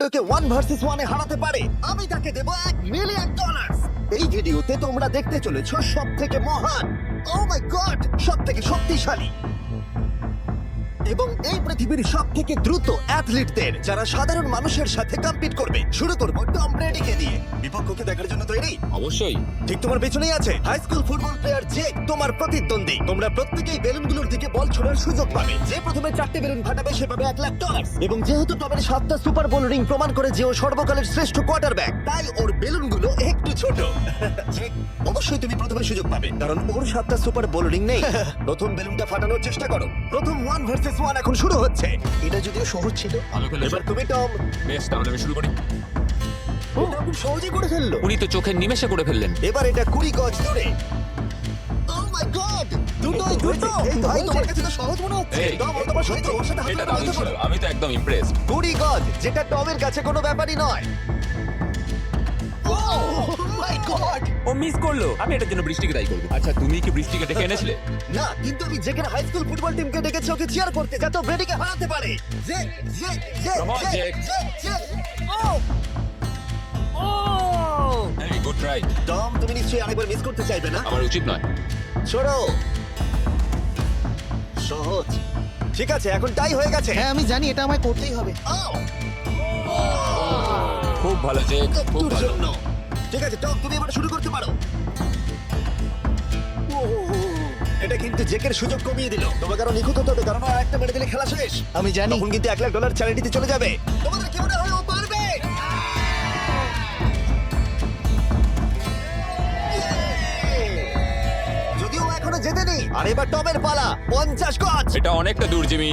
Okay one versus ওয়ানে হারাতে পারে। আমি তাকে দেবো এক মিলিয়ন ডলার এই ভিডিওতে তোমরা দেখতে চলেছো সব থেকে মহান ও মাই গড সব থেকে শক্তিশালী। এবং এই পৃথিবীর সব থেকে দ্রুত অ্যাথলিটদের যারা সাধারণ মানুষের সাথে কম্পিট করবে। শুরু করব টম ব্রেডিকে দিয়ে বিপক্ষকে দেখার জন্য তৈরি? অবশ্যই। ঠিক তোমার পেছনেই আছে। হাই স্কুল ফুটবল প্লেয়ার যে তোমার প্রতিদ্বন্দ্বী তোমরা প্রত্যেকেই বেলুনগুলোর দিকে বল ছোড়ার সুযোগ পাবে। যে প্রথমে চারটে বেলুন ফাটাবে সে পাবে এক লাখ ডলার এবং যেহেতু টমের সাতটা সুপার বোল রিং প্রমাণ করে যে ও সর্বকালের শ্রেষ্ঠ কোয়ার্টার কোয়ার্টারব্যাক তাই ওর বেলুনগুলো একটু ছোট। অবশ্যই তুমি প্রথমে সুযোগ পাবে কারণ ওর সাতটা সুপার বোল রিং নেই। প্রথম বেলুনটা ফাটানোর চেষ্টা করো। প্রথম ওয়ান ভার্সেস ওয়ান এখন শুরু হচ্ছে এটা যদিও সহজ ছিল ভালো খেলেছো। এবার তুমি টম বেশ তাহলে আমি শুরু করি এটা খুব সহজে করে ফেলল উনি তো চোখের নিমেষে করে ফেললেন এবার এটা কুড়ি গজ দূরে Oh my God! দুটোই দুটো! ভাই, তোমার কাছে তো সহজ মনে হচ্ছে। এই, টম, ও তোমার শত্রু, ওর সাথে হাত এটা মেলাতে দারুণ ছিল পারো। আমি তো একদম ইমপ্রেস কুড়ি গজ, যেটা টমের কাছে কোনো ব্যাপারই নয় Oh my God! ও মিস করল। আমি এটার জন্য বৃষ্টিকে দায়ী করব। আচ্ছা তুমি কি বৃষ্টিকে ডেকে এনেছিলে? না কিন্তু আমি যেখানে হাই স্কুল ফুটবল টিমকে ডেকেছি ওকে চিয়ার করতে যাতে ও ব্রেডিকে হারাতে পারে। যে যে যে Come on, যে. যে, যে। Oh! Oh! এই গুড ট্রাই টম তুমি নিশ্চয়ই আরেকবার মিস করতে চাইবে না? আমার উচিত নয়। ছোড়ো সহজ। ঠিক আছে এখন টাই হয়ে গেছে। হ্যাঁ আমি জানি এটা আমায় করতেই হবে। আও! খুব ভালো যে খুব ভালো। জন্য। ঠিক আছে টম তুমি এবার শুরু করতে পারো। এটা কিন্তু জেকের সুযোগ কমিয়ে দিল। তোমাকে আরও নিখুঁত হতে হবে কারণ আর একটা মেরে দিলে খেলা শেষ। আমি জানি। তখন কিন্তু এক লাখ ডলার চ্যারিটিতে চলে যাবে। তোমাদের কি মনে হয় ও পারবে? যদিও ও এখনও জেতেনি। আর এবার টমের পালা পঞ্চাশ গজ। এটা অনেকটা দূর জিমি।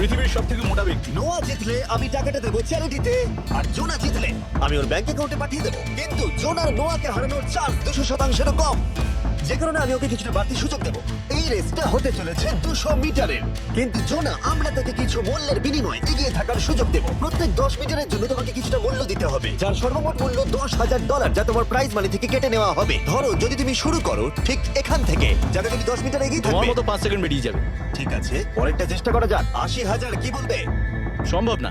পৃথিবীর সব থেকে মোটা ব্যক্তি। নোয়া জিতলে আমি টাকাটা দেবো চ্যারিটিতে, আর জোনা জিতলে আমি ওর ব্যাংক অ্যাকাউন্টে পাঠিয়ে দেবো। কিন্তু জোনার নোয়াকে হারানোর চান্স দুশো শতাংশেরও কম। যে কারণে আমি ওকে কিছুটা বাড়তি সুযোগ দেবো। এই রেসটা হতে চলেছে দুশো মিটারের। কিন্তু জোনা আমরা তাকে কিছু মূল্যের বিনিময়ে এগিয়ে থাকার সুযোগ দেবো। প্রত্যেক দশ মিটারের জন্য তোমাকে কিছুটা মূল্য দিতে হবে যার সর্বমোট মূল্য দশ হাজার ডলার যা তোমার প্রাইজ মানি থেকে কেটে নেওয়া হবে। ধরো যদি তুমি শুরু করো ঠিক এখান থেকে যাতে তুমি দশ মিটার এগিয়ে তোমার থাকবে মতো পাঁচ সেকেন্ড বেরিয়ে যাবে। ঠিক আছে পরেরটা চেষ্টা করা যাক। আশি হাজার কি বলবে? সম্ভব না।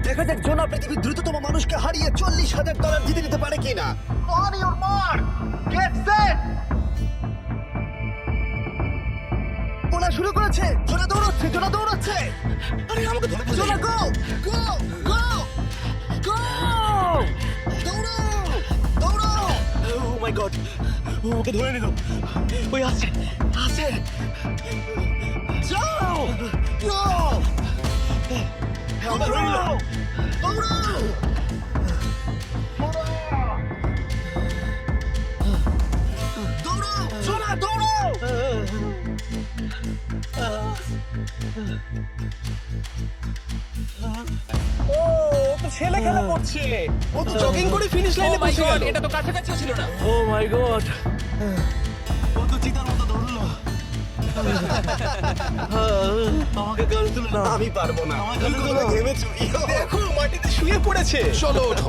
দেখা যাক জোনা পৃথিবীর দ্রুততম মানুষকে হারিয়ে চল্লিশ হাজার ডলার জিতে নিতে পারে কিনা? On your mark get set ওরা শুরু করেছে! জোনা দৌড়চ্ছে জোনা দৌড়চ্ছে! আরে, আমাকে ধরে জোনা গো গো গো গো দৌড়ো! দৌড়ো! ও মাই গড ওকে ধরে নিল। ওই আসছে আসছে যাও! গো ছেলে খেলা করছে। ও তো জগিং করে ফিনিশ লাইনে পৌঁছে গেল। এটা তো কাছাকাছিও ছিল না। ও মাই গড আমাকে গাল তুলে না আমি পারব না। আমার তুমি গালে কোথায় দাও। ঘেমেছো? দেখো মাটিতে শুয়ে পড়েছে। চলো ওঠো।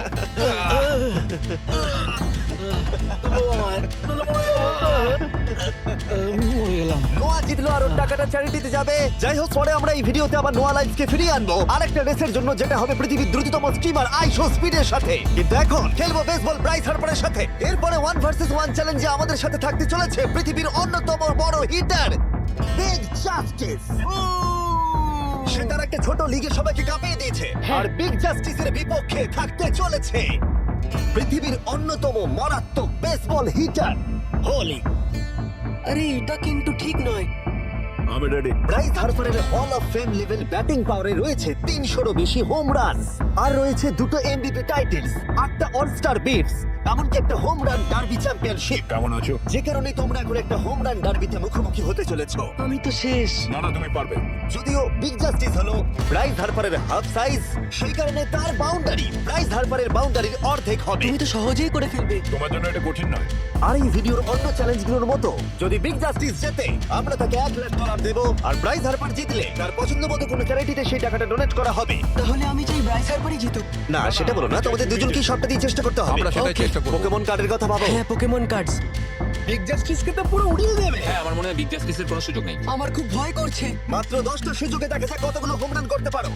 নোয়া জিতলো আর ওর টাকাটা চ্যারিটিতে যাবে। যাই হোক পরে আমরা এই ভিডিওতে আবার নোয়া লাইফকে ফিরিয়ে আনব। আরেকটা রেসের জন্য যেটা হবে পৃথিবীর দ্রুততম স্টিমার আইশো স্পিডের সাথে। কিন্তু এখন খেলব বেসবল ব্রাইস হার্পারের সাথে। এরপরে ওয়ান ভার্সেস ওয়ান চ্যালেঞ্জে আমাদের সাথে থাকতে চলেছে পৃথিবীর অন্যতম বড় হিটার বিগ জাস্টিস সে তার একটা ছোট লিগে সবাইকে কাঁপিয়ে দিয়েছে। আর বিগ জাস্টিসের বিপক্ষে থাকতে চলেছে। পৃথিবীর অন্যতম মারাত্মক বেসবল হিটার হোলি আরে এটা কিন্তু ঠিক নয়। আমি ready Bryce হার্পারের hall of fame level batting পাওয়ারে রয়েছে তিনশোরও বেশি হোম রান আর রয়েছে দুটো এমবিপি টাইটেলস আটটা অলস্টার বিটস এমনকি একটা হোম রান ডার্বি চ্যাম্পিয়নশিপ কেমন আছো? যে কারণে তোমরা এখন একটা হোম রান ডার্বিতে মুখোমুখি হতে চলেছো। আমি তো শেষ। না না তুমি পারবে। যদিও বিগ জাস্টিস হলো ব্রাইস হার্পারের হাফ সাইজ সেই কারণে তার বাউন্ডারি ব্রাইস হার্পারের বাউন্ডারির অর্ধেক হবে। তুমি তো সহজেই করে ফেলবে। তোমার জন্য এটা কঠিন নয়। আর এই ভিডিওর অন্য চ্যালেঞ্জগুলোর মতো যদি বিগ জাস্টিস জেতে আমরা তাকে এক লাখ ডলার দেবো আর ব্রাইস হার্পার জিতলে তার পছন্দ মতো কোনো চ্যারিটিতে সেই টাকাটা ডোনেট করা হবে। তাহলে আমি চাই ব্রাইস হারবারই জিতুক। না সেটা বলো না তোমাদের দুজনকেই সবটা দিয়ে চেষ্টা করতে হবে। আমরা সেটাই চেষ্টা করব। পোকেমন কার্ডের কথা ভাবো। হ্যাঁ পোকেমন কার্ডস বিগ জাস্টিসকে তো পুরো উড়িয়ে দেবে। হ্যাঁ আমার মনে হয় বিগ জাস্টিসের কোনো সুযোগ নেই। আমার খুব ভয় করছে। মাত্র দশটা সুযোগে দেখা যাক কতগুলো হোম রান করতে পারো?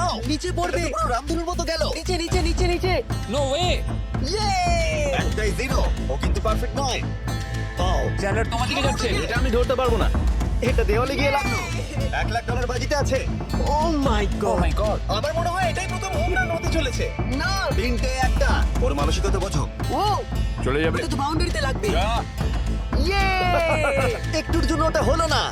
ও নিচে পড়বে। পুরো রামধনুর মতো গেল। নিচে নিচে নিচে নিচে। নো ওয়ে একটাই জিরো ও কিন্তু পারফেক্ট নয়। ও। চ্যানেল তোমার দিকে যাচ্ছে। এটা আমি ধরতে পারব না। এটা দেওয়ালে গিয়ে লাগল এক লাখ ডলার বাজিতে আছে। ও মাই ও গড মাই গড আমার মনে হয় এটাই প্রথম হোম রান হতে চলেছে। না। তিনটে একটা। ওর মানসিকতা বোঝো। ও। চলে যাবে। এটা তো বাউন্ডারিতে লাগবে। ইয়ে একটুর জন্য ওটা হলো না।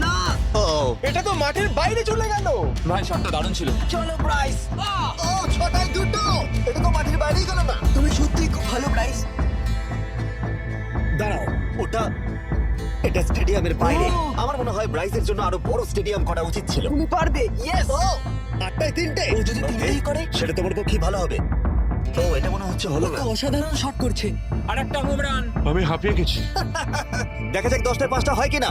না। ও। এটা তো মাঠের বাইরে চলে গেল। ভাই শটটা দারুণ ছিল। চলো ব্রাইস ও ছটায় দুটো। এটা তো মাটির বাইরেই গেল না। তুমি সত্যিই খুব ভালো ব্রাইস দাঁড়াও ওটা এটা স্টেডিয়ামের বাইরে। আমার মনে হয় ব্রাইসের জন্য আরও বড় স্টেডিয়াম করা উচিত ছিল। তুমি পারবে ইয়েস ও আটটায় তিনটে। ও যদি তিনটেই করে? সেটা তোমার পক্ষে ভালো হবে। ও এটা মনে হচ্ছে হলো না। অসাধারণ শট করছে। আর একটা হোম রান আমি হাঁপিয়ে গেছি। দেখা যাক দশটায় পাঁচটা হয় কিনা।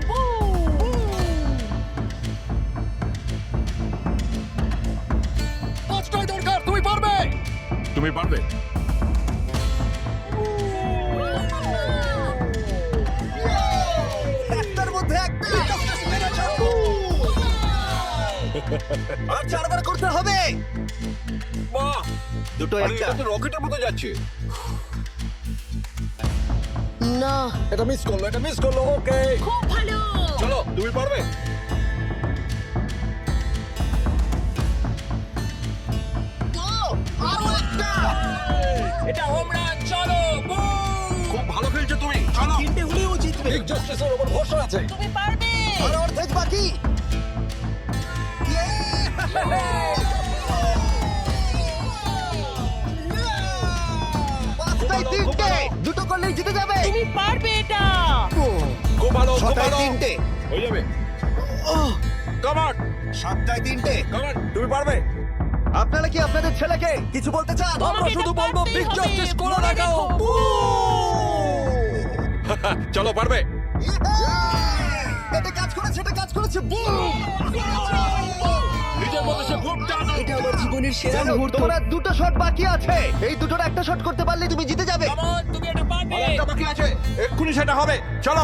তুমি পারবে। একটার মধ্যে একটা আর চারবার করতে হবে। বাহ দুটো একটা। রকেটের মতো যাচ্ছে। না এটা মিস করল এটা মিস করল ওকে খুব ভালো। চলো তুমি পারবে? এটা হোম রান চলো খুব ভালো খেলছো তুমি চলো। তিনটে হলেও জিতবে। বিগ জাস্টিসের উপর ভরসা আছে। তুমি পারবে। আর অর্ধেক বাকি। তিনটে। দুটো করলেই জিতে যাবে। তুমি পারবে এটা। খুব ভালো খুব ভালো। তিনটে। হয়ে যাবে। কামান সাতটায় তিনটে। কামান তুমি পারবে। আপনারা কি আপনাদের ছেলেকে কিছু বলতে চান? আমরা শুধু বলব বিগ জাস্টিস করে চলো পারবে? এটা কাজ করেছে এটা কাজ করেছে বুম! নিজের মতো সে খুব টানো এটা আমার জীবনের সেরা মুহূর্ত। তোমার দুটো শট বাকি আছে। এই দুটোর একটা শট করতে পারলে তুমি জিতে যাবে। তুমি এটা পারবে একটা বাকি আছে? এক্ষুনি সেটা হবে। চলো।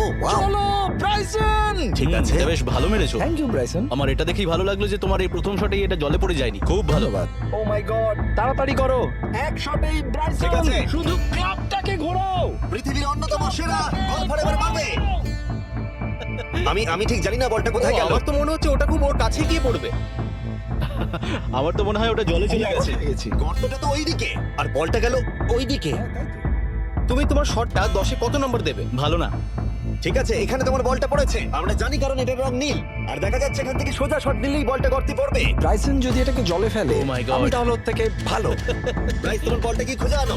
ও ওয়াও চলো ব্রাইসন! ঠিক আছে। এটা বেশ ভালো মেরেছো। Thank you Bryson. আমার এটা দেখেই ভালো লাগল যে তোমার এই প্রথম শটেই এটা জলে পড়ে যায়নি। খুব ভালো। ও মাই গড তাড়াতাড়ি করো। এক শটেই ব্রাইসন। আছে। শুধু ক্লাবটাকে ঘোরাও। পৃথিবীর অন্যতম সেরা গলফার এবার মারবে আমি আমি ঠিক জানি না বলটা কোথায় গেল। আমার তো মনে হচ্ছে ওটা খুব ওর কাছে গিয়ে পড়বে। আমার তো মনে হয় ওটা জলে চলে গেছে। গেছি। গর্তটা তো ওইদিকে। আর বলটা গেল ওইদিকে। তুমি তোমার শটটা দশে কত নম্বর দেবে? ভালো না। ঠিক আছে এখানে তোমার বলটা পড়েছে। আমরা জানি কারণ এটার রং নীল। আর দেখা যাচ্ছে এখান থেকে সোজা শট দিলেই বলটা গর্তে পড়বে। ব্রাইসন যদি এটাকে জলে ফেলে Oh my God. আমি তাহলে ওর থেকে ভালো। ব্রাইস তোমার বলটা কি খুঁজে আনো?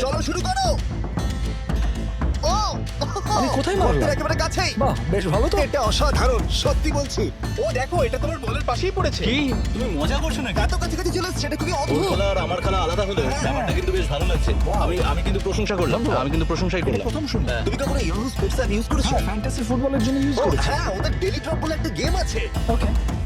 চলো শুরু করো। ও আমি কোথায় মারলাম? গর্তের একেবারে কাছেই। বাহ বেশ ভালো তো। এটা অসাধারণ সত্যি বলছি। ও দেখো এটা তোমার বলের পাশেই পড়েছে। কি? তুমি মজা করছ নাকি? এত কাছাকাছি চলে এসেছে এটা খুবই ওর অদ্ভুত খেলা আর আমার খেলা আলাদা হলো ব্যাপারটা কিন্তু বেশ ভালো লাগছে। আমি আমি কিন্তু প্রশংসা করলাম আমি কিন্তু প্রশংসাই করলাম। প্রথম শুনলাম। হ্যাঁ। তুমি কখনো ইয়াহু স্পোর্টস ইউজ করেছ? ফ্যান্টাসি ফুটবলের জন্য ইউজ ও করেছি। হ্যাঁ ওদের ডেলি ড্রপ বলে একটা গেম আছে। ওকে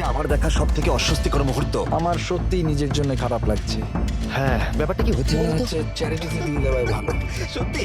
এটা আমার দেখা সব থেকে অস্বস্তিকর মুহূর্ত। আমার সত্যি নিজের জন্য খারাপ লাগছে। হ্যাঁ ব্যাপারটা কি হচ্ছে? মনে বলতো হচ্ছে চ্যারিটিতে দিয়ে দেওয়াই ভালো। সত্যি?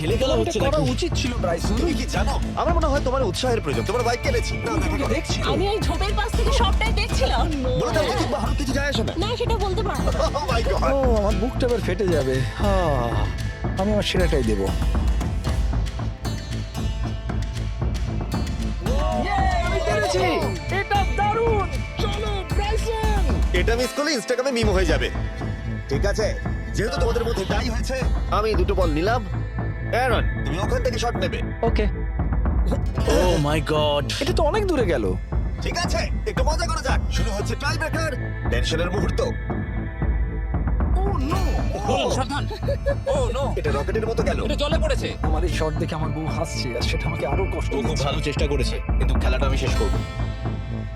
ছেলে খেলা হচ্ছে করা নাকি উচিত ছিল ব্রাইসন তুমি কি জানো? আমার মনে হয় তোমার উৎসাহের প্রয়োজন। তোমার বাইক কিনেছি না, দেখা। করো। দেখছিল আমি এই ঝোপের পাশ থেকে সবটাই দেখছিলাম। বলে দাও ঠিক বা হারুন কিছু যায় আসে না? না সেটা বলতে পারব না। Oh ও আমার বুকটা এবার ফেটে যাবে। আহ, আমি আমার সেরাটাই দেবো। এটা দারুণ। চলো ব্রাইসন এটা মিস করলে ইনস্টাগ্রামে মিম হয়ে যাবে। ঠিক আছে? যেহেতু তোমাদের মধ্যে টাই হয়েছে আমি দুটো বল নিলাম। অ্যারন তুমি ওখান থেকে শট নেবে। ওকে ও মাই গড এটা তো অনেক দূরে গেল। ঠিক আছে একটু মজা করা যাক। শুরু হচ্ছে টাই ব্রেকার টেনশনের মুহূর্ত। ও সাবধান! ও নো এটা রকেটের মতো গেল। এটা জলে পড়েছে। আমার এই শট দেখে আমার বউ হাসছে আর সেটা আমাকে আরও কষ্ট ও খুব ভালো চেষ্টা করেছে কিন্তু খেলাটা আমি শেষ করব।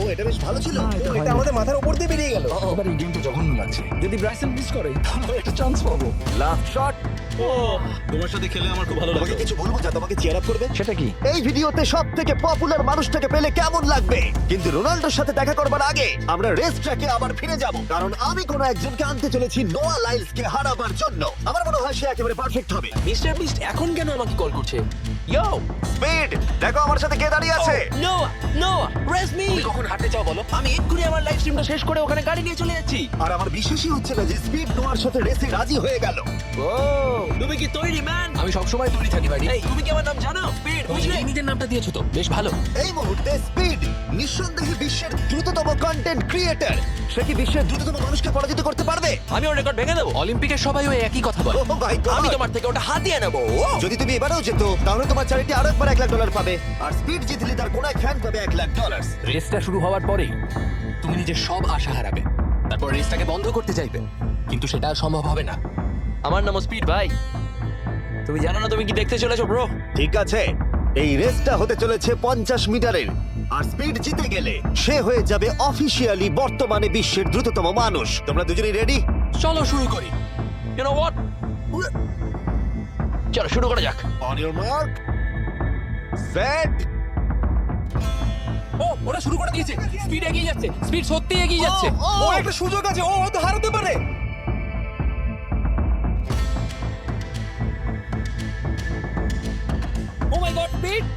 ও এটা বেশ ভালো ছিল। না, এটা ও, হয়নি। আমাদের মাথার উপর দিয়ে বেরিয়ে গেল। এবার এই গেমটা জঘন্য লাগছে। যদি ব্রাইসন মিস করে তাহলে একটা চান্স পাবো। লাস্ট শট তোমার সাথে খেলে আমার খুব ভালো তোমাকে লাগে কিছু বলব যা তোমাকে চিয়ার আপ করবে? সেটা কি? এই ভিডিওতে সব থেকে পপুলার মানুষটাকে পেলে কেমন লাগবে? কিন্তু রোনাল্ডোর সাথে দেখা করবার আগে আমরা রেস ট্র্যাকে আবার ফিরে যাব। কারণ আমি কোনো একজনকে আনতে চলেছি নোয়া লাইলস কে হারাবার জন্য। আমার মনে হয় সে একেবারে পারফেক্ট হবে। মিস্টার বিস্ট এখন কেন আমাকে কল করছে? ইয়ো স্পিড দেখো আমার সাথে কে দাঁড়িয়ে আছে। নো নো রেস মি কখন হাঁটতে চাও বলো? আমি এক্ষুনি আমার লাইভ স্ট্রিমটা শেষ করে ওখানে গাড়ি নিয়ে চলে যাচ্ছি। আর আমার বিশ্বাসই হচ্ছে না যে স্পিড নোয়ার সাথে রেসে রাজি হয়ে গেল। তুমি কি তৈরি ম্যান? আমি সবসময় তৈরি থাকি ভাই এই তুমি কি আমার নাম জানো? স্পিড বুঝলে? নিজের নামটা দিয়েছ তো। বেশ ভালো। এই মুহূর্তে স্পিড নিঃসন্দেহে বিশ্বের দ্রুততম কন্টেন্ট ক্রিয়েটর সে কি বিশ্বের দ্রুততম মানুষকে পরাজিত করতে পারবে? আমি ওর রেকর্ড ভেঙে দেবো। অলিম্পিকের সবাই ওই একই কথা বলে। Oh my God! আমি তোমার থেকে ওটা হাতিয়ে নেব। যদি তুমি এবারেও যেত তাহলে তোমার চ্যারিটি আরও একবার এক লাখ ডলার পাবে। আর স্পিড জিতলে তার কোন এক ফ্যান পাবে এক লাখ ডলার রেসটা শুরু হওয়ার পরেই তুমি নিজের সব আশা হারাবে। তারপর রেসটাকে বন্ধ করতে চাইবে। কিন্তু সেটা আর সম্ভব হবে না। আমার নাম স্পিড ভাই। তুমি জানো না তুমি কি দেখতে চলেছো ব্রো ঠিক আছে। এই রেসটা হতে চলেছে পঞ্চাশ মিটারের। আর স্পিড জিতে গেলে সে হয়ে যাবে অফিসিয়ালি বর্তমানে বিশ্বের দ্রুততম মানুষ। তোমরা দুজনেই রেডি চলো শুরু করি। ইউ নো হোয়াট চলো শুরু করা যাক। অন ইউর মার্ক সেট ও ওরা শুরু করে দিয়েছে। স্পিড এগিয়ে যাচ্ছে। স্পিড সত্যি এগিয়ে যাচ্ছে। ও একটা সুযোগ আছে। ও হয়তো হারাতে পারে।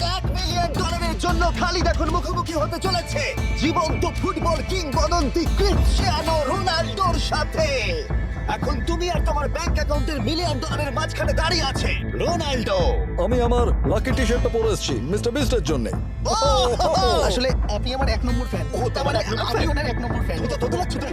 এক মিলিয়ন ডলারের জন্য এখন মুখোমুখি হতে চলেছে। জীবন্ত ফুটবল কিংবদন্তি ক্রিশ্চিয়ানো রোনাল্ডোর সাথে। এখন তুমি আর তোমার ব্যাংক অ্যাকাউন্টের মিলিয়ন ডলারের মাঝখানে দাঁড়িয়ে আছে। রোনাল্ডো! আমি আমার লাকি টি শার্টটা পরে এসেছি মিস্টার বিস্টের জন্য। আসলে আপনি আমার এক নম্বর ফ্যান ও তো আমার এক নম্বর আমি ওনার এক নম্বর ফ্যান তো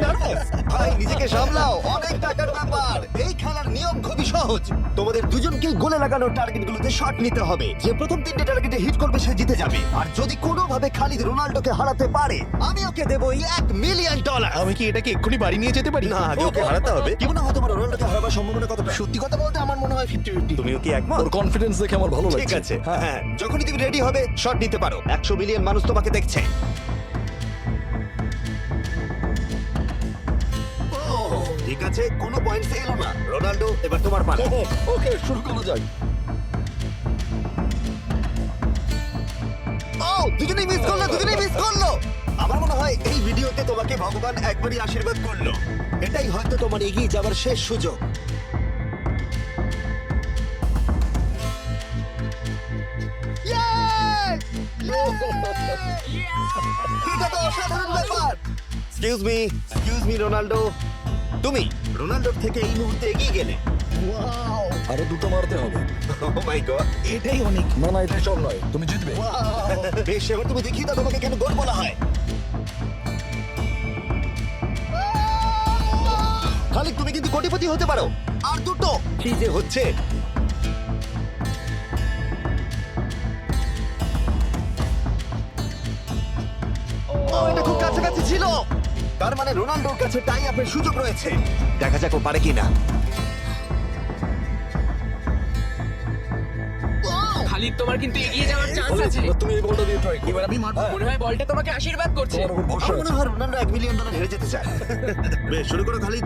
নার্ভাস ভাই নিজেকে সামলাও অনেক টাকার ব্যাপার। এই খেলার নিয়ম খুবই সহজ। তোমাদের দুজনকেই গোলে লাগানো টার্গেটগুলোতে শট নিতে হবে। যে প্রথম তিনটে টার্গেটে হিট করবে সে জিতে যাবে। আর যদি কোনোভাবে খালিদ রোনাল্ডোকে হারাতে পারে আমি ওকে দেবো এই এক মিলিয়ন ডলার আমি কি এটাকে এক্ষুনি বাড়ি নিয়ে যেতে পারি? না আগে ওকে হারাতে হবে। কি মনে হয় তোমার রোনাল্ডোকে হারাবার সম্ভাবনা কতটা? সত্যি কথা বলতে আমার মনে হয় ফিফটি ফিফটি তুমিও কি একমত? ওর কনফিডেন্স দেখে আমার ভালো লাগছে। ঠিক আছে হ্যাঁ। যখনই তুমি রেডি হবে শট নিতে পারো। একশো মিলিয়ন মানুষ তোমাকে দেখছে। ঠিক আছে কোনো পয়েন্ট এলো না। রোনাল্ডো এবার তোমার পালা। ওকে শুরু করা যাক। ও দুজনেই মিস করল দুজনেই মিস করল। আমার মনে হয় এই ভিডিওতে তোমাকে ভগবান একবারই আশীর্বাদ করল। এটাই হয়তো তোমার এগিয়ে যাওয়ার শেষ সুযোগ। এটা তো অসাধারণ ব্যাপার। Excuse me excuse me Ronaldo তুমি রোনাল্ডোর থেকে এই মুহূর্তে এগিয়ে গেলে। আরও দুটো মারতে হবে। ও মাই গড এটাই অনেক। না না এটা সব নয়। তুমি জিতবে। বেশ এবার তুমি দেখিয়ে দাও তোমাকে কেন গোল বলা হয়। খালিদ তুমি কিন্তু কোটিপতি হতে পারো। আর দুটো কি যে হচ্ছে? ও এটা খুব কাছাকাছি ছিল। তার মানে রোনাল্ডোর কাছে টাই আপের সুযোগ রয়েছে। দেখা যাক ও পারে কিনা। খালিদ তোমার কিন্তু এগিয়ে যাওয়ার চান্স আছে। তুমি এই বলটা দিয়ে ট্রাই এবার আমি মারবো। মনে হয় বলটা তোমাকে আশীর্বাদ করছে। তোমার উপর ভরসা আমার মনে আছে। হয় রোনাল্ডো এক মিলিয়ন ডলার হেরে যেতে চায়। বেশ শুরু করো খালিদ।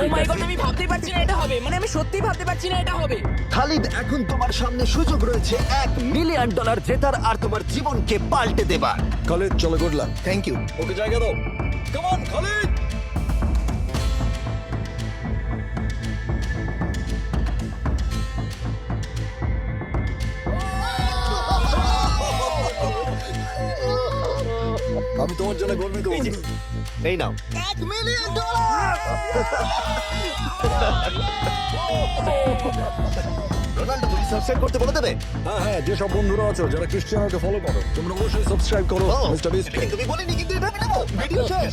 ও মাই গড আমি ভাবতেই পারছি না এটা হবে। মানে আমি সত্যিই ভাবতে পারছি না এটা হবে। খালিদ এখন তোমার সামনে সুযোগ রয়েছে এক মিলিয়ন ডলার জেতার আর তোমার জীবনকে পাল্টে দেবার। কলেজ চলো good luck thank you okay জায়গা দাও। Come on Khalid! আমি তোমার জন্য গর্বিত এই নাও। এক মিলিয়ন ডলার রোনাল্ডো তুমি সাবস্ক্রাইব করতে বলে দেবে? হ্যাঁ হ্যাঁ যেসব বন্ধুরা আছো যারা ক্রিশ্চিয়ানোকে ফলো করো তোমরা অবশ্যই সাবস্ক্রাইব করো মিস্টার বিস্ট তুমি বলিনি কিন্তু এটা আমি নেব। ভিডিও শেষ।